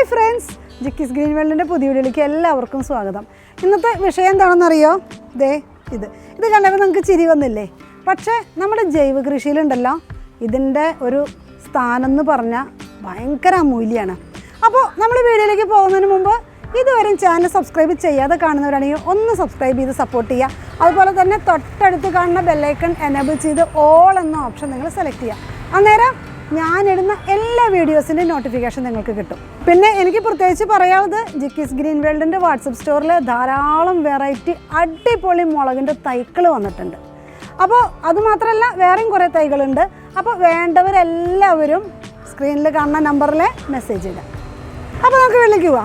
Hi friends ജിക്കിസ് green വേൾഡിന്റെ പുതിയ വീഡിയോയിലേക്ക് എല്ലാവർക്കും സ്വാഗതം. ഇന്നത്തെ വിഷയം എന്താണെന്നറിയോ? ദേ ഇത്. ഇത് കണ്ടപ്പോൾ നമുക്ക് ചിരി വന്നില്ലേ? പക്ഷേ നമ്മുടെ ജൈവ കൃഷിയിലുണ്ടല്ലോ ഇതിന്റെ ഒരു സ്ഥാനം എന്ന് പറഞ്ഞാൽ ഭയങ്കര അമൂല്യമാണ് അപ്പോൾ നമ്മൾ വീഡിയോയിലേക്ക് പോകുന്നതിന് മുമ്പ് ഇതുവരെയും ചാനൽ സബ്സ്ക്രൈബ് ചെയ്യാതെ കാണുന്നവരാണെങ്കിൽ ഒന്ന് സബ്സ്ക്രൈബ് ചെയ്ത് സപ്പോർട്ട് ചെയ്യുക. അതുപോലെ തന്നെ തൊട്ടടുത്ത് കാണുന്ന ബെല്ലൈക്കൺ എനേബിൾ ചെയ്ത് ഓൾ എന്ന ഓപ്ഷൻ നിങ്ങൾ സെലക്ട് ചെയ്യുക. അന്നേരം ഞാനിടുന്ന എല്ലാ വീഡിയോസിന്റെ നോട്ടിഫിക്കേഷൻ നിങ്ങൾക്ക് കിട്ടും. പിന്നെ എനിക്ക് പ്രത്യേകിച്ച് പറയാനുള്ളത് ജിക്കിസ് ഗ്രീൻ വേൾഡിന്റെ വാട്സപ്പ് സ്റ്റോറിൽ ധാരാളം വെറൈറ്റി അടിപൊളി മുളകിന്റെ തൈകൾ വന്നിട്ടുണ്ട്. അപ്പോൾ അതുമാത്രമല്ല വേറെയും കുറേ തൈകളുണ്ട്. അപ്പോൾ വേണ്ടവരെല്ലാവരും സ്ക്രീനിൽ കാണുന്ന നമ്പറിൽ മെസ്സേജ് ചെയ്യുക അപ്പോൾ നമുക്ക് വിളിക്കുക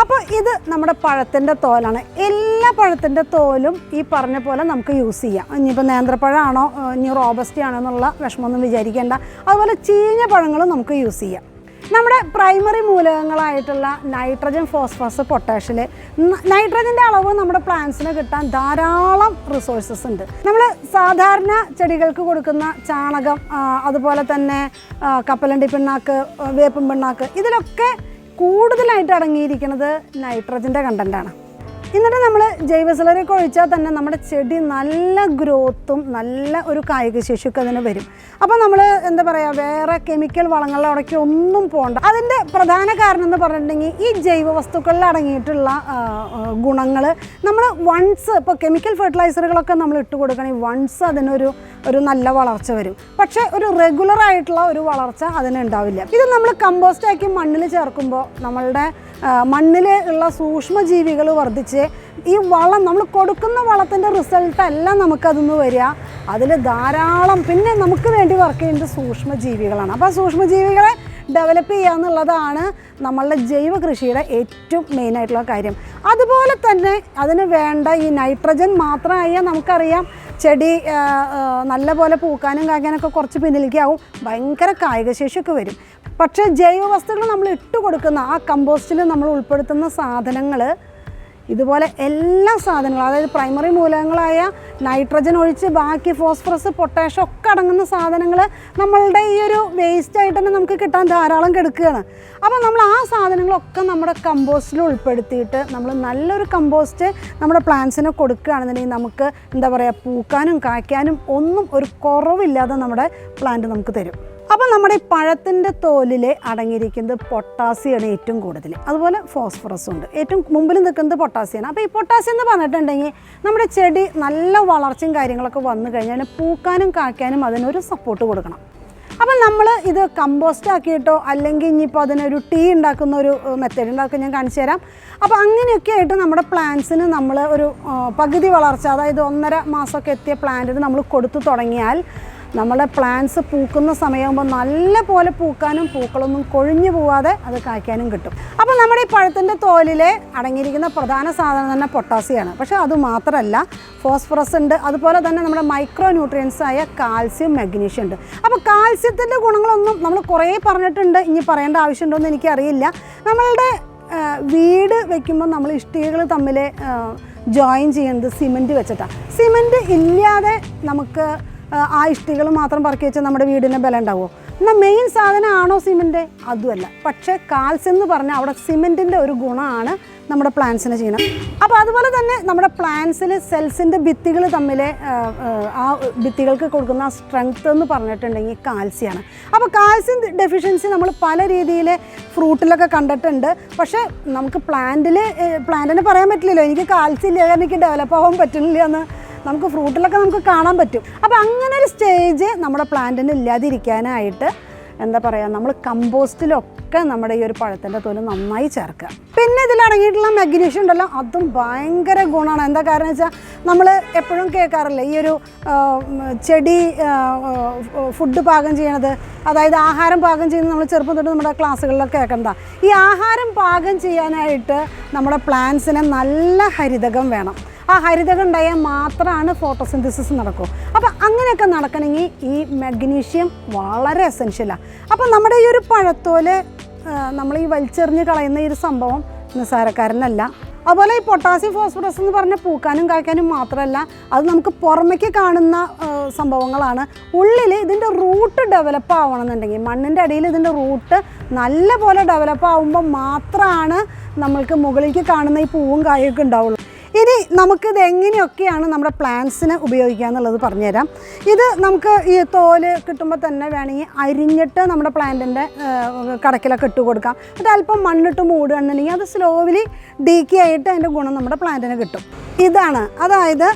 അപ്പോൾ ഇത് നമ്മുടെ പഴത്തിന്റെ തോലാണ്. എല്ലാ പഴത്തിന്റെ തോലും ഈ പറഞ്ഞ പോലെ നമുക്ക് യൂസ് ചെയ്യാം. ഇനിയിപ്പോൾ നേന്ത്രപ്പഴമാണോ ഇനി റോബസ്റ്റി ആണോ എന്നുള്ള വിഷമമൊന്നും വിചാരിക്കേണ്ട. അതുപോലെ ചീഞ്ഞ പഴങ്ങളും നമുക്ക് യൂസ് ചെയ്യാം. നമ്മുടെ പ്രൈമറി മൂലകങ്ങളായിട്ടുള്ള നൈട്രജൻ ഫോസ്ഫറസ് പൊട്ടാഷ്യൽ നൈട്രജന്റെ അളവ് നമ്മുടെ പ്ലാന്റ്സിന് കിട്ടാൻ ധാരാളം റിസോഴ്സസ് ഉണ്ട്. നമ്മൾ സാധാരണ ചെടികൾക്ക് കൊടുക്കുന്ന ചാണകം അതുപോലെ തന്നെ കപ്പലണ്ടി പിണ്ണാക്ക് വേപ്പും പിണ്ണാക്ക് ഇതിലൊക്കെ കൂടുതലായിട്ട് അടങ്ങിയിരിക്കുന്നത് നൈട്രജന്റെ കണ്ടന്റാണ് എന്നിട്ട് നമ്മൾ ജൈവസലനൊക്കെ ഒഴിച്ചാൽ തന്നെ നമ്മുടെ ചെടി നല്ല ഗ്രോത്തും നല്ല ഒരു കായിക ശേഷിക്കും അതിന് വരും. അപ്പോൾ നമ്മൾ എന്താ പറയുക വേറെ കെമിക്കൽ വളങ്ങളുടെ അവിടേക്ക് ഒന്നും പോകണ്ട അതിന്റെ പ്രധാന കാരണം എന്ന് പറഞ്ഞിട്ടുണ്ടെങ്കിൽ ഈ ജൈവ വസ്തുക്കളിൽ അടങ്ങിയിട്ടുള്ള ഗുണങ്ങൾ നമ്മൾ വൺസ് ഇപ്പോൾ കെമിക്കൽ ഫെർട്ടിലൈസറുകളൊക്കെ നമ്മൾ ഇട്ട് കൊടുക്കണമെങ്കിൽ വൺസ് അതിനൊരു ഒരു നല്ല വളർച്ച വരും. പക്ഷേ ഒരു റെഗുലർ ആയിട്ടുള്ള ഒരു വളർച്ച അതിന് ഉണ്ടാവില്ല. ഇത് നമ്മൾ കമ്പോസ്റ്റാക്കി മണ്ണിൽ ചേർക്കുമ്പോൾ നമ്മളുടെ മണ്ണിൽ ഉള്ള സൂക്ഷ്മജീവികൾ വർദ്ധിച്ച് ഈ വളം നമ്മൾ കൊടുക്കുന്ന വളത്തിന്റെ റിസൾട്ടല്ല നമുക്കതൊന്ന് വരിക. അതിൽ ധാരാളം പിന്നെ നമുക്ക് വേണ്ടി വർക്ക് ചെയ്യുന്നത് സൂക്ഷ്മജീവികളാണ്. അപ്പോൾ സൂക്ഷ്മജീവികളെ ഡെവലപ്പ് ചെയ്യുക എന്നുള്ളതാണ് നമ്മളുടെ ജൈവ കൃഷിയുടെ ഏറ്റവും മെയിനായിട്ടുള്ള കാര്യം. അതുപോലെ തന്നെ അതിന് വേണ്ട ഈ നൈട്രജൻ മാത്രമായ നമുക്കറിയാം ചെടി നല്ലപോലെ പൂക്കാനും കായ്ക്കാനൊക്കെ കുറച്ച് പിന്നിലേക്കാവും ഭയങ്കര കായികശേഷിയൊക്കെ വരും. പക്ഷേ ജൈവ വസ്തുക്കൾ നമ്മൾ ഇട്ട് കൊടുക്കുന്ന ആ കമ്പോസ്റ്റിൽ നമ്മൾ ഉൾപ്പെടുത്തുന്ന സാധനങ്ങൾ ഇതുപോലെ എല്ലാ സാധനങ്ങളും അതായത് പ്രൈമറി മൂലകങ്ങളായ നൈട്രജൻ ഒഴിച്ച് ബാക്കി ഫോസ്ഫറസ് പൊട്ടാഷ്യം ഒക്കെ അടങ്ങുന്ന സാധനങ്ങൾ നമ്മളുടെ ഈ ഒരു വേസ്റ്റ് ആയിട്ട് തന്നെ നമുക്ക് കിട്ടാൻ ധാരാളം കിടക്കുകയാണ്. അപ്പോൾ നമ്മൾ ആ സാധനങ്ങളൊക്കെ നമ്മുടെ കമ്പോസ്റ്റിൽ ഉൾപ്പെടുത്തിയിട്ട് നമ്മൾ നല്ലൊരു കമ്പോസ്റ്റ് നമ്മുടെ പ്ലാന്റ്സിന് കൊടുക്കുകയാണെന്നുണ്ടെങ്കിൽ നമുക്ക് എന്താ പറയുക പൂക്കാനും കായ്ക്കാനും ഒന്നും ഒരു കുറവില്ലാതെ നമ്മുടെ പ്ലാന്റ് നമുക്ക് തരും. അപ്പോൾ നമ്മുടെ ഈ പഴത്തിന്റെ തോലിൽ അടങ്ങിയിരിക്കുന്നത് പൊട്ടാസ്യമാണ് ഏറ്റവും കൂടുതൽ. അതുപോലെ ഫോസ്ഫറസും ഉണ്ട്. ഏറ്റവും മുമ്പിൽ നിൽക്കുന്നത് പൊട്ടാസ്യമാണ് അപ്പോൾ ഈ പൊട്ടാസ്യം എന്ന് പറഞ്ഞിട്ടുണ്ടെങ്കിൽ നമ്മുടെ ചെടി നല്ല വളർച്ചയും കാര്യങ്ങളൊക്കെ വന്നു കഴിഞ്ഞാൽ പൂക്കാനും കായ്ക്കാനും അതിനൊരു സപ്പോർട്ട് കൊടുക്കണം. അപ്പം നമ്മൾ ഇത് കമ്പോസ്റ്റ് ആക്കിയിട്ടോ അല്ലെങ്കിൽ ഇനിയിപ്പോൾ അതിനൊരു ടീ ഉണ്ടാക്കുന്ന ഒരു മെത്തേഡ് ഉണ്ടാക്കി ഞാൻ കാണിച്ചു തരാം. അപ്പോൾ അങ്ങനെയൊക്കെ ആയിട്ട് നമ്മുടെ പ്ലാന്റ്സിന് നമ്മൾ ഒരു പകുതി വളർച്ച അതായത് ഒന്നര മാസമൊക്കെ എത്തിയ പ്ലാന്റിന് നമ്മൾ കൊടുത്തു തുടങ്ങിയാൽ നമ്മളെ പ്ലാന്റ്സ് പൂക്കുന്ന സമയമാകുമ്പോൾ നല്ല പോലെ പൂക്കാനും പൂക്കളൊന്നും കൊഴിഞ്ഞു പോവാതെ അത് കായ്ക്കാനും കിട്ടും. അപ്പോൾ നമ്മുടെ ഈ പഴത്തിന്റെ തോലിൽ അടങ്ങിയിരിക്കുന്ന പ്രധാന സാധനം തന്നെ പൊട്ടാസ്യമാണ് പക്ഷേ അത് മാത്രമല്ല ഫോസ്ഫറസ് ഉണ്ട്. അതുപോലെ തന്നെ നമ്മുടെ മൈക്രോ ന്യൂട്രിയൻസ് ആയ കാൽസ്യം മഗ്നീഷ്യം ഉണ്ട്. അപ്പോൾ കാൽസ്യത്തിന്റെ ഗുണങ്ങളൊന്നും നമ്മൾ കുറേ പറഞ്ഞിട്ടുണ്ട്. ഇനി പറയേണ്ട ആവശ്യമുണ്ടോ എന്ന് എനിക്കറിയില്ല. നമ്മളുടെ വീട് വെക്കുമ്പോൾ നമ്മൾ ഇഷ്ടികകൾ തമ്മിൽ ജോയിൻ ചെയ്യുന്നത് സിമന്റ് വെച്ചിട്ടാണ് സിമന്റ് ഇല്ലാതെ നമുക്ക് ആ, ഇഷ്ടികൾ മാത്രം പറക്കി വെച്ചാൽ നമ്മുടെ വീടിന് ബലം ഉണ്ടാവുമോ? എന്നാൽ മെയിൻ ആണോ സിമന്റ് അതുമല്ല. പക്ഷേ കാൽസ് എന്ന് പറഞ്ഞാൽ അവിടെ സിമന്റിന്റെ ഒരു ഗുണമാണ് നമ്മുടെ പ്ലാന്റ്സിന് ചെയ്യണം അപ്പോൾ അതുപോലെ തന്നെ നമ്മുടെ പ്ലാന്റ്സിൽ സെൽസിന്റെ ഭിത്തികൾ തമ്മിൽ ആ ഭിത്തികൾക്ക് കൊടുക്കുന്ന ആ സ്ട്രെങ്ത് എന്ന് പറഞ്ഞിട്ടുണ്ടെങ്കിൽ കാൽസ്യമാണ്. അപ്പോൾ കാൽസ്യം ഡെഫിഷ്യൻസി നമ്മൾ പല രീതിയിൽ ഫ്രൂട്ടിലൊക്കെ കണ്ടിട്ടുണ്ട്. പക്ഷേ നമുക്ക് പ്ലാന്റിൽ പ്ലാന്റിനെ പറയാൻ പറ്റില്ലല്ലോ. എനിക്ക് കാൽസ്യം ഇല്ല എനിക്ക് ഡെവലപ്പ് ആവാൻ പറ്റുന്നില്ല എന്ന്. നമുക്ക് ഫ്രൂട്ടിലൊക്കെ നമുക്ക് കാണാൻ പറ്റും. അപ്പോൾ അങ്ങനെ ഒരു സ്റ്റേജ് നമ്മുടെ പ്ലാന്റിന് ഇല്ലാതിരിക്കാനായിട്ട് എന്താ പറയുക നമ്മൾ കമ്പോസ്റ്റിലൊക്കെ നമ്മുടെ ഈ ഒരു പഴത്തിന്റെ തോൽ നന്നായി ചേർക്കുക. പിന്നെ ഇതിലടങ്ങിയിട്ടുള്ള മഗ്നീഷ്യം ഉണ്ടല്ലോ അതും ഭയങ്കര ഗുണമാണ്. എന്താ കാരണം വെച്ചാൽ നമ്മൾ എപ്പോഴും കേൾക്കാറില്ലേ ഈ ഒരു ചെടി ഫുഡ് പാകം ചെയ്യണത് അതായത് ആഹാരം പാകം ചെയ്യുന്നത് നമ്മൾ ചെറുപ്പം തൊട്ട് നമ്മുടെ ക്ലാസ്സുകളിലൊക്കെ കേൾക്കണ്ട ഈ ആഹാരം പാകം ചെയ്യാനായിട്ട് നമ്മുടെ പ്ലാന്റ്സിന് നല്ല ഹരിതകം വേണം. ആ ഹരിതകം ഉണ്ടായാൽ മാത്രമാണ് ഫോട്ടോസിന്തസിസ് നടക്കൂ. അപ്പോൾ അങ്ങനെയൊക്കെ നടക്കണമെങ്കിൽ ഈ മഗ്നീഷ്യം വളരെ എസെൻഷ്യലാണ് അപ്പോൾ നമ്മുടെ ഈ ഒരു പഴത്തോൽ നമ്മൾ ഈ വലിച്ചെറിഞ്ഞ് കളയുന്ന ഈ ഒരു സംഭവം നിസ്സാരക്കാരനല്ല. അതുപോലെ ഈ പൊട്ടാസ്യം ഫോസ്ഫറസ് എന്ന് പറഞ്ഞ പൂക്കാനും കായ്ക്കാനും മാത്രമല്ല അത് നമുക്ക് പുറമേക്ക് കാണുന്ന സംഭവങ്ങളാണ്. ഉള്ളിൽ ഇതിന്റെ റൂട്ട് ഡെവലപ്പ് ആവണമെന്നുണ്ടെങ്കിൽ മണ്ണിന്റെ അടിയിൽ ഇതിന്റെ റൂട്ട് നല്ല പോലെ ഡെവലപ്പ് ആവുമ്പോൾ മാത്രമാണ് നമ്മൾക്ക് മുകളിലേക്ക് കാണുന്ന ഈ പൂവും കായൊക്കെ ഉണ്ടാവുള്ളൂ. നമുക്കിത് എങ്ങനെയൊക്കെയാണ് നമ്മുടെ പ്ലാന്റ്സിന് ഉപയോഗിക്കുക എന്നുള്ളത് പറഞ്ഞുതരാം. ഇത് നമുക്ക് ഈ തോൽ കിട്ടുമ്പോൾ തന്നെ വേണമെങ്കിൽ അരിഞ്ഞിട്ട് നമ്മുടെ പ്ലാന്റിന്റെ കടക്കിലൊക്കെ ഇട്ട് കൊടുക്കാം. എന്നിട്ട് അല്പം മണ്ണിട്ട് മൂടുകയാണെന്നുണ്ടെങ്കിൽ അത് സ്ലോവിലി ഡീക്കി ആയിട്ട് അതിന്റെ ഗുണം നമ്മുടെ പ്ലാന്റിന് കിട്ടും. ഇതാണ് അതായത്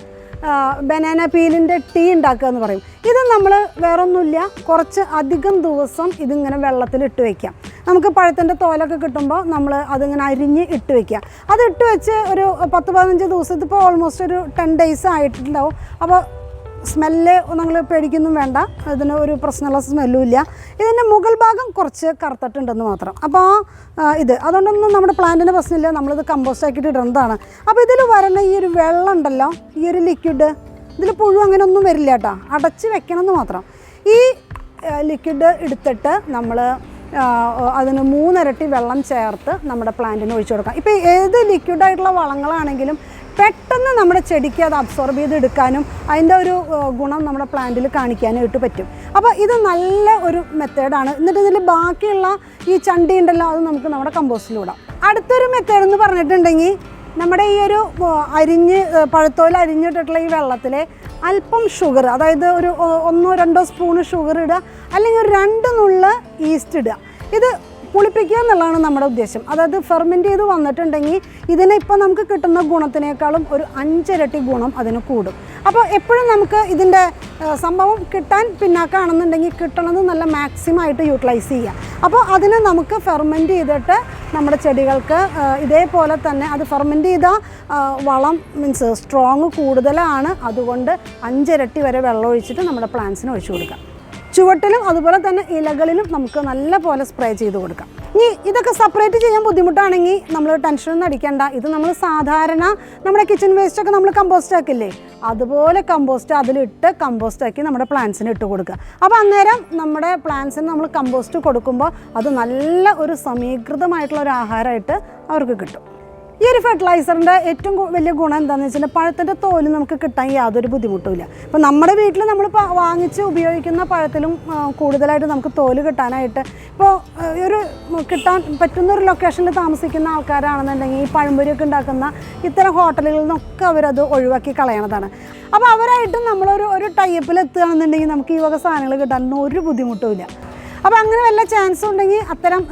ബനാന പീലിന്റെ ടീ ഉണ്ടാക്കുക എന്ന് പറയും. ഇത് നമ്മൾ വേറൊന്നുമില്ല കുറച്ച് അധികം ദിവസം ഇതിങ്ങനെ വെള്ളത്തിൽ ഇട്ട് വയ്ക്കാം നമുക്ക് പഴത്തിന്റെ തോലൊക്കെ കിട്ടുമ്പോൾ നമ്മൾ അതിങ്ങനെ അരിഞ്ഞ് ഇട്ട് വെക്കുക. അത് ഇട്ട് വെച്ച് ഒരു പത്ത് പതിനഞ്ച് ദിവസത്തിൽ ഇപ്പോൾ ഓൾമോസ്റ്റ് ഒരു ടെൻ ഡേയ്സ് ആയിട്ടുണ്ടാവും. അപ്പോൾ സ്മെല്ല് നിങ്ങൾ പേടിക്കൊന്നും വേണ്ട. ഇതിന് ഒരു പ്രശ്നമുള്ള സ്മെല്ലും ഇല്ല. ഇതിന്റെ മുകൾ ഭാഗം കുറച്ച് കറുത്തിട്ടുണ്ടെന്ന് മാത്രം. അപ്പോൾ ആ, ഇത്. അതുകൊണ്ടൊന്നും നമ്മുടെ പ്ലാന്റിന് പ്രശ്നമില്ല. നമ്മളിത് കമ്പോസ്റ്റ് ആക്കിയിട്ട് ഇടുന്നതാണ് അപ്പോൾ ഇതിൽ വരുന്ന ഈ ഒരു വെള്ളം ഉണ്ടല്ലോ ഈ ഒരു ലിക്വിഡ് ഇതിൽ പുഴു അങ്ങനെ ഒന്നും വരില്ല കേട്ടോ. അടച്ച് വെക്കണമെന്ന് മാത്രം. ഈ ലിക്വിഡ് എടുത്തിട്ട് നമ്മൾ അതിന് മൂന്നിരട്ടി വെള്ളം ചേർത്ത് നമ്മുടെ പ്ലാന്റിന് ഒഴിച്ചു കൊടുക്കാം. ഇപ്പോൾ ഏത് ലിക്വിഡായിട്ടുള്ള വളങ്ങളാണെങ്കിലും പെട്ടെന്ന് നമ്മുടെ ചെടിക്ക് അത് അബ്സോർബ് ചെയ്ത് എടുക്കാനും അതിന്റെ ഒരു ഗുണം നമ്മുടെ പ്ലാന്റിൽ കാണിക്കാനായിട്ട് പറ്റും. അപ്പോൾ ഇത് നല്ല ഒരു മെത്തേഡാണ് എന്നിട്ട് ഇതിൽ ബാക്കിയുള്ള ഈ ചണ്ടി ഉണ്ടല്ലോ അത് നമുക്ക് നമ്മുടെ കമ്പോസ്റ്റിലൂടാം അടുത്തൊരു മെത്തേഡ് എന്ന് പറഞ്ഞിട്ടുണ്ടെങ്കിൽ നമ്മുടെ ഈ ഒരു അരിഞ്ഞ് പഴുത്തോൽ അരിഞ്ഞിട്ടിട്ടുള്ള ഈ വെള്ളത്തിൽ അല്പം ഷുഗർ അതായത് ഒരു ഒന്നോ രണ്ടോ സ്പൂണ് ഷുഗർ ഇടുക അല്ലെങ്കിൽ ഒരു രണ്ട് നുള്ള ഈസ്റ്റ് ഇടുക. ഇത് പുളിപ്പിക്കുക എന്നുള്ളതാണ് നമ്മുടെ ഉദ്ദേശം. അതായത് ഫെർമെന്റ് ചെയ്ത് വന്നിട്ടുണ്ടെങ്കിൽ ഇതിന് ഇപ്പോൾ നമുക്ക് കിട്ടുന്ന ഗുണത്തിനേക്കാളും ഒരു അഞ്ചിരട്ടി ഗുണം അതിന് കൂടും. അപ്പോൾ എപ്പോഴും നമുക്ക് ഇതിന്റെ സംഭവം കിട്ടാൻ പിന്നാക്കാണെന്നുണ്ടെങ്കിൽ കിട്ടണത് നല്ല മാക്സിമം ആയിട്ട് യൂട്ടിലൈസ് ചെയ്യുക. അപ്പോൾ അതിന് നമുക്ക് ഫെർമെന്റ് ചെയ്തിട്ട് നമ്മുടെ ചെടികൾക്ക് ഇതേപോലെ തന്നെ അത് ഫെർമെന്റ് ചെയ്ത വളം മീൻസ് സ്ട്രോങ് കൂടുതലാണ്. അതുകൊണ്ട് അഞ്ചിരട്ടി വരെ വെള്ളം ഒഴിച്ചിട്ട് നമ്മുടെ പ്ലാന്റ്സിന് ഒഴിച്ചു കൊടുക്കാം ചുവട്ടിലും അതുപോലെ തന്നെ ഇലകളിലും നമുക്ക് നല്ല പോലെ സ്പ്രേ ചെയ്ത് കൊടുക്കാം. ഇനി ഇതൊക്കെ സെപ്പറേറ്റ് ചെയ്യാൻ ബുദ്ധിമുട്ടാണെങ്കിൽ നമ്മൾ ടെൻഷനൊന്നും അടിക്കേണ്ട. ഇത് നമ്മൾ സാധാരണ നമ്മുടെ കിച്ചൺ വേസ്റ്റ് ഒക്കെ നമ്മൾ കമ്പോസ്റ്റ് ആക്കില്ലേ? അതുപോലെ കമ്പോസ്റ്റ് അതിലിട്ട് കമ്പോസ്റ്റ് ആക്കി നമ്മുടെ പ്ലാന്റ്സിന് ഇട്ട് കൊടുക്കുക. അപ്പോൾ അന്നേരം നമ്മുടെ പ്ലാന്റ്സിന് നമ്മൾ കമ്പോസ്റ്റ് കൊടുക്കുമ്പോൾ അത് നല്ല ഒരു സമീകൃതമായിട്ടുള്ള ഒരു ആഹാരമായിട്ട് അവർക്ക് കിട്ടും. ഈ ഒരു ഫെർട്ടിലൈസറിന്റെ ഏറ്റവും വലിയ ഗുണം എന്താണെന്ന് വെച്ചാൽ പഴത്തിന്റെ തോൽ നമുക്ക് കിട്ടാൻ യാതൊരു ബുദ്ധിമുട്ടുമില്ല. അപ്പോൾ നമ്മുടെ വീട്ടിൽ നമ്മൾ വാങ്ങിച്ച് ഉപയോഗിക്കുന്ന പഴത്തിലും കൂടുതലായിട്ട് നമുക്ക് തോൽ കിട്ടാനായിട്ട് ഇപ്പോൾ ഒരു കിട്ടാൻ പറ്റുന്ന ഒരു ലൊക്കേഷനിൽ താമസിക്കുന്ന ആൾക്കാരാണെന്നുണ്ടെങ്കിൽ ഈ പഴംപൊരിയൊക്കെ ഉണ്ടാക്കുന്ന ഇത്തരം ഹോട്ടലുകളിൽ നിന്നൊക്കെ അവരത് ഒഴിവാക്കി കളയണതാണ്. അപ്പോൾ അവരായിട്ട് നമ്മളൊരു ഒരു ടൈപ്പിൽ എത്തുകയാണെന്നുണ്ടെങ്കിൽ നമുക്ക് ഈ വക സാധനങ്ങൾ കിട്ടാനൊന്നും ഒരു ബുദ്ധിമുട്ടുമില്ല. അപ്പോൾ അങ്ങനെ വല്ല ചാൻസ് ഉണ്ടെങ്കിൽ അത്തരം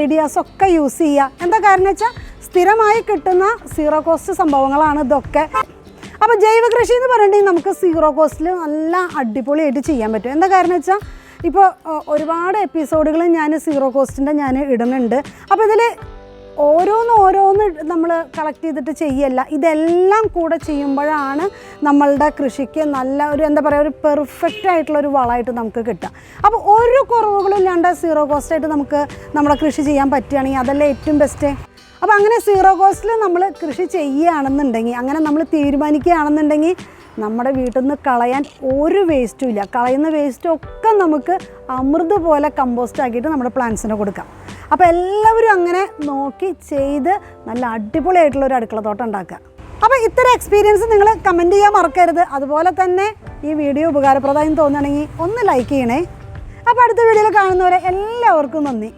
ഐഡിയാസൊക്കെ യൂസ് ചെയ്യുക. എന്താ കാരണം വെച്ചാൽ സ്ഥിരമായി കിട്ടുന്ന സീറോ കോസ്റ്റ് സംഭവങ്ങളാണ് ഇതൊക്കെ. അപ്പോൾ ജൈവ കൃഷി എന്ന് പറഞ്ഞിട്ടുണ്ടെങ്കിൽ നമുക്ക് സീറോ കോസ്റ്റിൽ നല്ല അടിപൊളിയായിട്ട് ചെയ്യാൻ പറ്റും. എന്താ കാരണം വെച്ചാൽ ഇപ്പോൾ ഒരുപാട് എപ്പിസോഡുകൾ ഞാൻ സീറോ കോസ്റ്റിന്റെ ഞാൻ ഇടുന്നുണ്ട്. അപ്പോൾ ഇതിൽ ഓരോന്ന് ഓരോന്ന് നമ്മൾ കളക്ട് ചെയ്തിട്ട് ചെയ്യല്ല. ഇതെല്ലാം കൂടെ ചെയ്യുമ്പോഴാണ് നമ്മളുടെ കൃഷിക്ക് നല്ല ഒരു എന്താ പറയുക ഒരു പെർഫെക്റ്റ് ആയിട്ടുള്ള ഒരു വളമായിട്ട് നമുക്ക് കിട്ടുക. അപ്പോൾ ഒരു കുറവുകളും ഇല്ലാണ്ട് സീറോ കോസ്റ്റായിട്ട് നമുക്ക് നമ്മുടെ കൃഷി ചെയ്യാൻ പറ്റുകയാണെങ്കിൽ അതല്ലേ ഏറ്റവും ബെസ്റ്റ്? അപ്പോൾ അങ്ങനെ സീറോ കോസ്റ്റിൽ നമ്മൾ കൃഷി ചെയ്യുകയാണെന്നുണ്ടെങ്കിൽ അങ്ങനെ നമ്മൾ തീരുമാനിക്കുകയാണെന്നുണ്ടെങ്കിൽ നമ്മുടെ വീട്ടിൽ നിന്ന് കളയാൻ ഒരു വേസ്റ്റും ഇല്ല. കളയുന്ന വേസ്റ്റൊക്കെ നമുക്ക് അമൃത് പോലെ കമ്പോസ്റ്റ് ആക്കിയിട്ട് നമ്മുടെ പ്ലാന്റ്സിന് കൊടുക്കാം. അപ്പോൾ എല്ലാവരും അങ്ങനെ നോക്കി ചെയ്ത് നല്ല അടിപൊളിയായിട്ടുള്ള ഒരു അടുക്കള തോട്ടം ഉണ്ടാക്കുക. അപ്പോൾ ഇത്തരം എക്സ്പീരിയൻസ് നിങ്ങൾ കമന്റ് ചെയ്യാൻ മറക്കരുത്. അതുപോലെ തന്നെ ഈ വീഡിയോ ഉപകാരപ്രദമായി തോന്നുകയാണെങ്കിൽ ഒന്ന് ലൈക്ക് ചെയ്യണേ. അപ്പോൾ അടുത്ത വീഡിയോയിൽ കാണുന്നവരെ എല്ലാവർക്കും നന്ദി.